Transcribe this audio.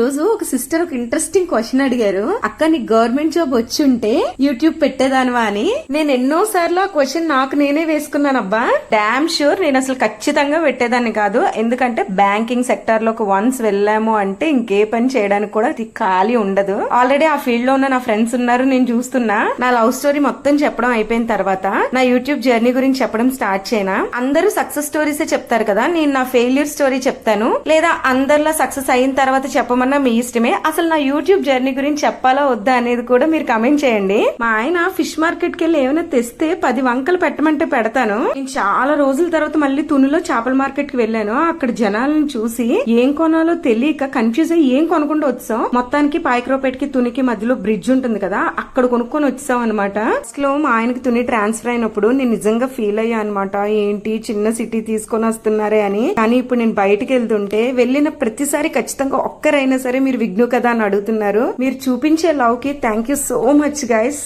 రోజు ఒక సిస్టర్ ఒక ఇంట్రెస్టింగ్ క్వశ్చన్ అడిగారు. అక్క నీకు గవర్నమెంట్ జాబ్ వచ్చి ఉంటే యూట్యూబ్ పెట్టేదానివా అని? నేను ఎన్నో సార్లు ఆ క్వశ్చన్ నాకు నేనే వేసుకున్నాను అబ్బా. డామ్ షూర్ నేను అసలు ఖచ్చితంగా పెట్టేదాన్ని కాదు. ఎందుకంటే బ్యాంకింగ్ సెక్టర్లోకి వన్స్ వెళ్ళాము అంటే ఇంకే పని చేయడానికి కూడా ఇది ఖాళీ ఉండదు. ఆల్రెడీ ఆ ఫీల్డ్లో ఉన్న నా ఫ్రెండ్స్ ఉన్నారు నేను చూస్తున్నా. నా లవ్ స్టోరీ మొత్తం చెప్పడం అయిపోయిన తర్వాత నా యూట్యూబ్ జర్నీ గురించి చెప్పడం స్టార్ట్ చేయనా? అందరూ సక్సెస్ స్టోరీసే చెప్తారు కదా. నేను నా ఫెయిల్యూర్ స్టోరీ చెప్తాను. లేదా అందరిలో సక్సెస్ అయిన తర్వాత చెప్పమని చెప్పమన్నా మీ ఇష్టమే? అసలు నా యూట్యూబ్ జర్నీ గురించి చెప్పాలా వద్దా అనేది కూడా మీరు కమెంట్ చేయండి. మా ఆయన ఫిష్ మార్కెట్కి వెళ్ళి ఏమైనా తెస్తే పది వంకలు పెట్టమంటే పెడతాను. నేను చాలా రోజుల తర్వాత మళ్ళీ తునిలో చేపల మార్కెట్కి వెళ్ళాను. అక్కడ జనాలను చూసి ఏం కొనాలో తెలియక కన్ఫ్యూజ్ అయ్యి ఏం కొనకుండా వచ్చాం మొత్తానికి పాయక్రోపేట్కి తునికి మధ్యలో బ్రిడ్జ్ ఉంటుంది కదా అక్కడ కొనుక్కొని వచ్చాం అనమాట లో మా ఆయనకి తుని ట్రాన్స్ఫర్ అయినప్పుడు నేను నిజంగా ఫీల్ అయ్యా అనమాట ఏంటి చిన్న సిటీ తీసుకొని వస్తున్నారే అని. కానీ ఇప్పుడు నేను బయటకు వెళ్తుంటే వెళ్ళిన ప్రతిసారి ఖచ్చితంగా ఒక్కరైనా సరే మీరు విఘ్ను కదా అని అడుగుతున్నారు. మీరు చూపించే లవ్కి thank you so much guys